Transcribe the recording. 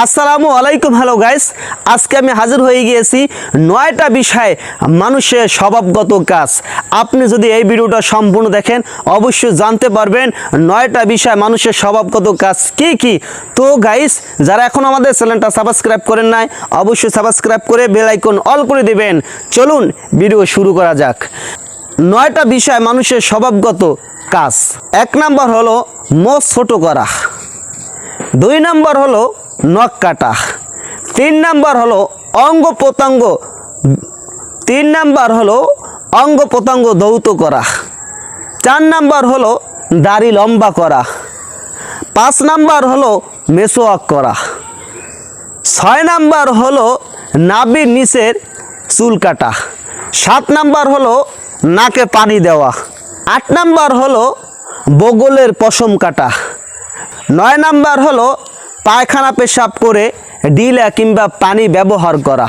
আসসালামু আলাইকুম hello guys আজকে আমি হাজির হয়ে গিয়েছি নয়টা বিষয় মানুষের স্বভাবগত কাজ। আপনি যদি এই ভিডিওটা সম্পূর্ণ দেখেন, অবশ্যই জানতে পারবেন নয়টা বিষয় মানুষের স্বভাবগত কাজ কি কি। তো গাইস যারা এখন আমাদের চ্যানেলটা সাবস্ক্রাইব করেন নাই, অবশ্যই সাবস্ক্রাইব করে বেল আইকন অল করে দিবেন। চলুন ভিডিও শুরু করা যাক। নয়টা বিষয় মানুষের স্বভাবগত কাজ। এক নাম্বার হলো, মোষ ছোট করা। দুই নাম্বার হলো নখ কাটা। তিন নাম্বার হলো অঙ্গ প্রত্যঙ্গ। তিন নাম্বার হলো অঙ্গ প্রত্যঙ্গ দৌত করা। চার নাম্বার হলো দাড়ি লম্বা করা। পাঁচ নাম্বার হলো মেসোয়াক করা। ছয় নাম্বার হলো নাবির নিচের চুল কাটা। সাত নাম্বার হলো নাকে পানি দেওয়া। আট নাম্বার হলো বগলের পশম কাটা। নয় নাম্বার হলো পায়খানা পেশাব করে ডিলা কিংবা পানি ব্যবহার করা।